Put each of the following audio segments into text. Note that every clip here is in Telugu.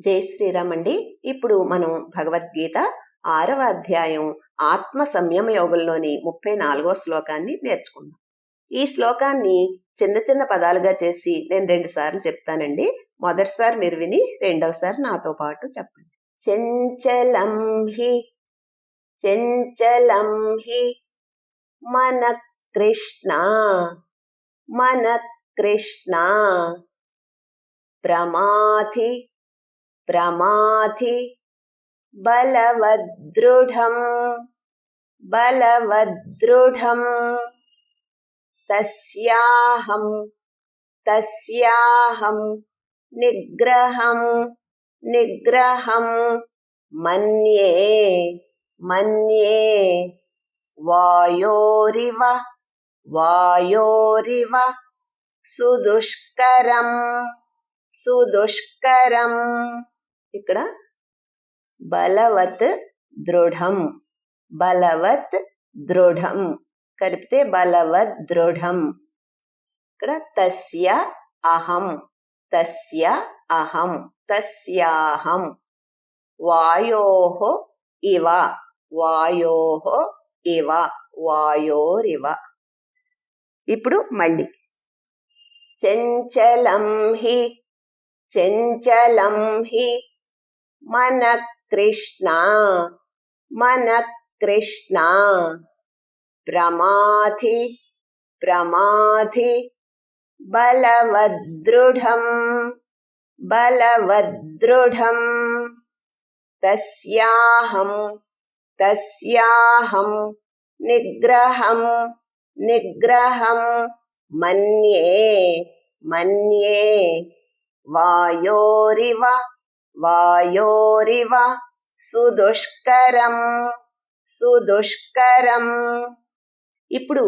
జై శ్రీరామ్ అండి. ఇప్పుడు మనం భగవద్గీత ఆరవ అధ్యాయం ఆత్మ సంయమ యోగంలోని ముప్పై నాలుగో శ్లోకాన్ని నేర్చుకుందాం. ఈ శ్లోకాన్ని చిన్న చిన్న పదాలుగా చేసి నేను రెండు సార్లు చెప్తానండి. మొదటిసారి మీరు విని రెండవసారి నాతో పాటు చెప్పండి. చెంచలం హి చెంచలం హి మన కృష్ణ మన కృష్ణ ప్రమాథి ప్రమాథి బలవదృఢం బలవదృఢం తస్యాహం తస్యాహం నిగ్రహం నిగ్రహం మన్యే మన్యే వాయోరివ వాయోరివ సుదుష్కరం సుదుష్కరం ఇక్కడ. బలవత్ దృఢం. బలవత్ దృఢం. కలిపితే బలవత్ దృఢం. ఇక్కడ తస్య అహం. తస్య అహం. తస్యాహం. వాయోః ఇవ. వాయోః ఇవ. వాయోరివ. ఇప్పుడు మళ్ళీ. చంచలం హి. చంచలం హి. మన కృష్ణ మన కృష్ణ ప్రమాథి ప్రమాథి బలవదృఢం బలవదృఢం తస్యాహం తస్యాహం నిగ్రహం నిగ్రహం మన్యే మన్యే వాయోరివ వాయోరివ సుదుష్కరం సుదుష్కరం ఇప్పుడు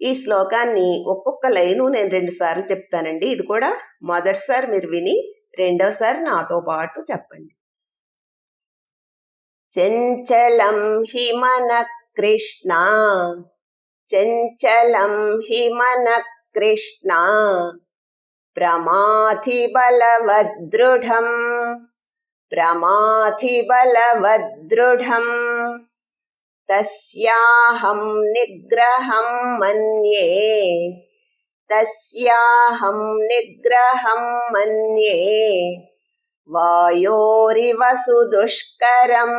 ఈ శ్లోకాన్ని ఒక్కొక్క లైను నేను రెండు సార్లు చెప్తానండి. ఇది కూడా మొదటిసారి మీరు విని రెండోసారి నాతో పాటు చెప్పండి. చంచలం హి మన కృష్ణ చంచలం హి మన కృష్ణ ప్రమాధి బలవదృఢం ప్రమాథి బలవదృఢం తస్యాహం నిగ్రహం మన్యే తస్యాహం నిగ్రహం మన్యే వాయోరివసు దుష్కరం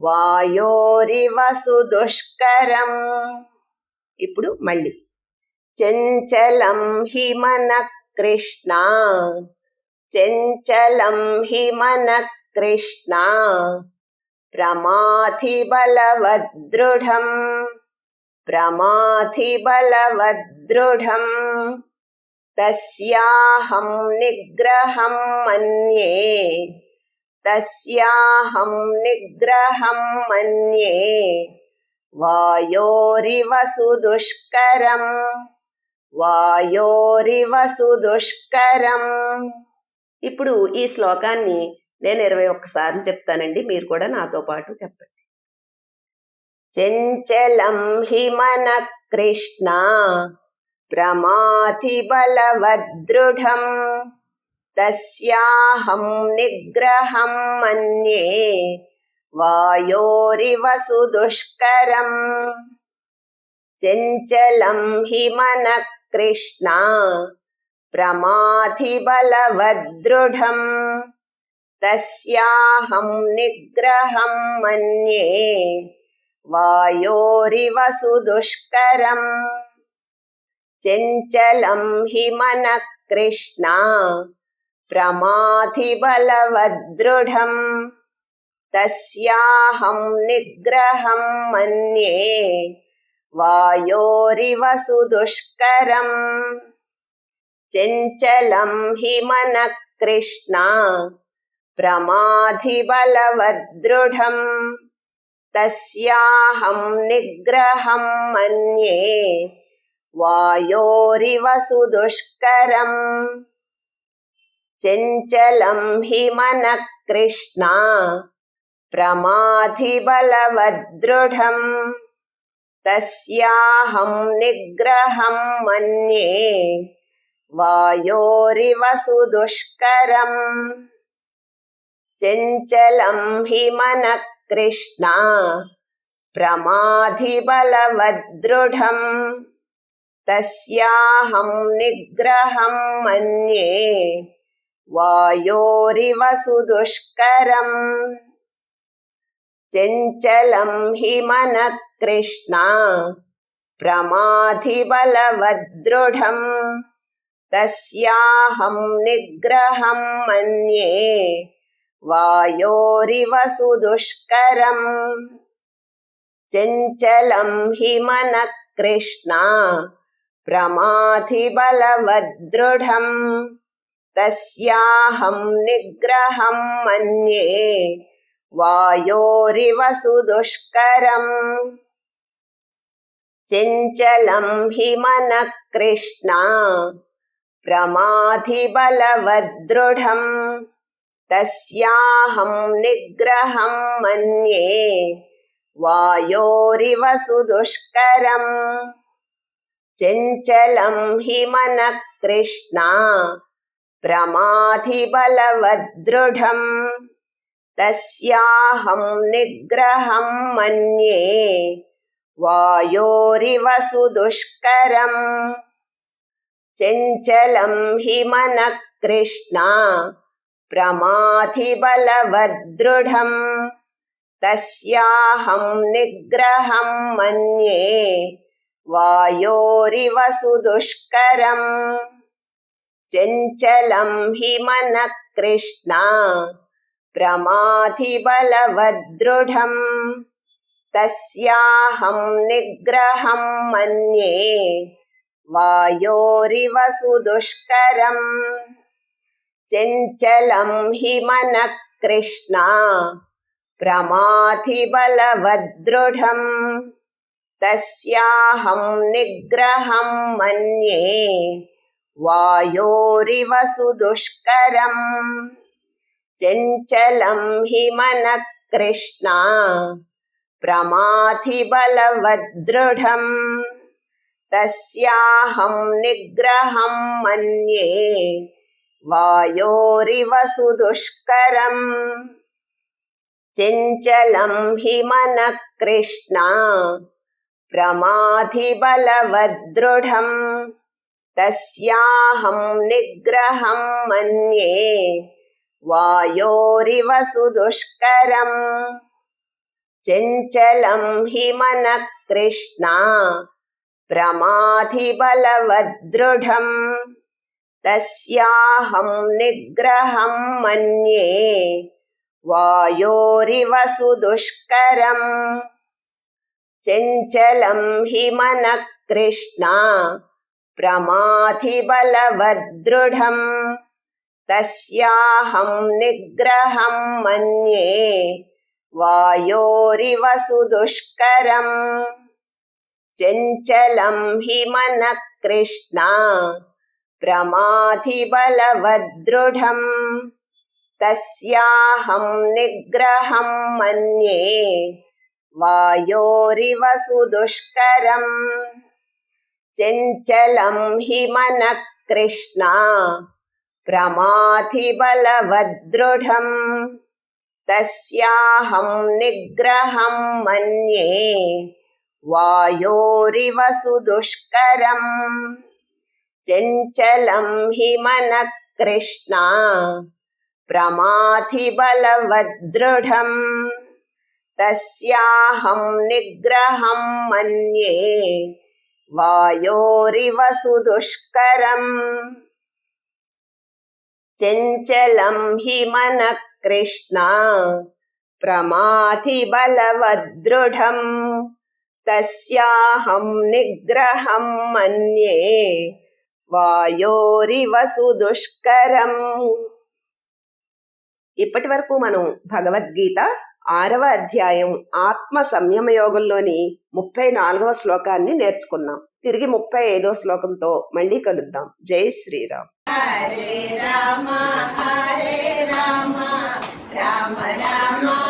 వాయోరివసు దుష్కరం ఇప్పుడు మళ్ళీ. చంచలం హి కృష్ణ चञ्चलं हिमनकृष्णा प्रमाथिबलवदृढम् प्रमाथिबलवदृढम् तस्याहं निग्रहं मन्ये तस्याहं निग्रहं मन्ये वायोरिवसुदुष्करं वायोरिवसु दुष्करम् ఇప్పుడు ఈ శ్లోకాన్ని నేను ఇరవై ఒక్కసార్లు చెప్తానండి. మీరు కూడా నాతో పాటు చెప్పండి. చంచలం హిమన కృష్ణ ప్రమాతి బలవదృఢం తస్యాహం నిగ్రహం మన్యే వాయోరివ సుదుష్కరం చంచలం హిమన కృష్ణ ప్రమాథి బలవదృఢం తస్యాహం నిగ్రహం మన్యే వాయోరివ సుదుష్కరం చంచలం హి మన కృష్ణ ప్రమాథి బలవదృఢం తస్యాహం నిగ్రహం మన్యే వాయోరివ సుదుష్కరం చంచలం హి మన కృష్ణ. ప్రమాథి బలవదృఢం తస్యాహం నిగ్రహం మన్యే. వాయోరివ సుదుష్కరం. చంచలం హి మన కృష్ణ. ప్రమాథి బలవదృఢం తస్యాహం నిగ్రహం మన్యే. వాయోరివ సుదుష్కరం చంచలం హి మన కృష్ణ ప్రమాధిబలవదృఢం తస్యాహం నిగ్రహం మన్యే వాయోరివ సుదుష్కరం చంచలం హి మన కృష్ణ ప్రమాధిబలవదృఢం తస్యాహం నిగ్రహం మన్యే వాయోరివ సుదుష్కరం చంచలం హి మన కృష్ణ ప్రమాధిబలవదృఢం తస్యాహం నిగ్రహం మన్యే వాయోరివ సుదుష్కరం చంచలం హి మన కృష్ణ ప్రమాధిబలవదృఢం తస్యాహం నిగ్రహం మన్యే వాయోరివ సుదుష్కరం చంచలం హి మన కృష్ణ ప్రమాధిబలవదృఢం తస్యాహం నిగ్రహం మన్యే వాయోరివ సుదుష్కరం చంచలం హి మన కృష్ణ ప్రమాధిబలవదృఢం తస్యాహం నిగ్రహం మన్యే వాయోరివ సుదుష్కరం చంచలం హి మన కృష్ణ ప్రమాధిబలవదృఢం తస్యాహం నిగ్రహం మన్యే वायोरिव सुदुष्करम्। चञ्चलं हि मनः कृष्णा प्रमाथिबलवदृढम्। तस्याहं निग्रहं मन्ये। वायोरिव वायोरिवसुदुष्करम् चञ्चलं कृष्णा प्रमाथिबलवदृढम्। తస్యాహం నిగ్రహం మన్యే వాయోరివ సుదుష్కరం చంచలం హి మన కృష్ణ ప్రమాధిబలవదృఢం తస్యాహం నిగ్రహం మన్యే వాయోరివ సుదుష్కరం చంచలం హి మన కృష్ణ ప్రమాధిబలవదృఢం తస్యాహం నిగ్రహం మన్యే వాయోరివ సుదుష్కరం చంచలం హి మన కృష్ణ ప్రమాధిబలవదృఢం తస్యాహం నిగ్రహం మన్యే వాయోరివ సుదుష్కరం చంచలం హి మన కృష్ణ ప్రమాధిబలవదృఢం తస్యాహం నిగ్రహం మన్యే వాయోరివ సుదుష్కరం చంచలం హి మన కృష్ణ ప్రమాధిబలవదృఢం తస్యాహం నిగ్రహం మన్యే వాయోరివ సుదుష్కరం చంచలం హి మన కృష్ణ ప్రమాధిబలవదృఢం తస్యాహం నిగ్రహం మన్యే వాయోరివ సుదుష్కరం చంచలం హి మన కృష్ణ ప్రమాధిబలవదృఢం తస్యాహం నిగ్రహం మన్యే వాయోరివసు దుష్కరం ఇప్పటి వరకు మనం భగవద్గీత ఆరవ అధ్యాయం ఆత్మ సంయమయోగంలోని ముప్పై నాలుగవ శ్లోకాన్ని నేర్చుకున్నాం. తిరిగి ముప్పై ఐదో శ్లోకంతో మళ్ళీ కలుద్దాం. జై శ్రీరామ్. హరే రామ హరే రామ రామ రామ.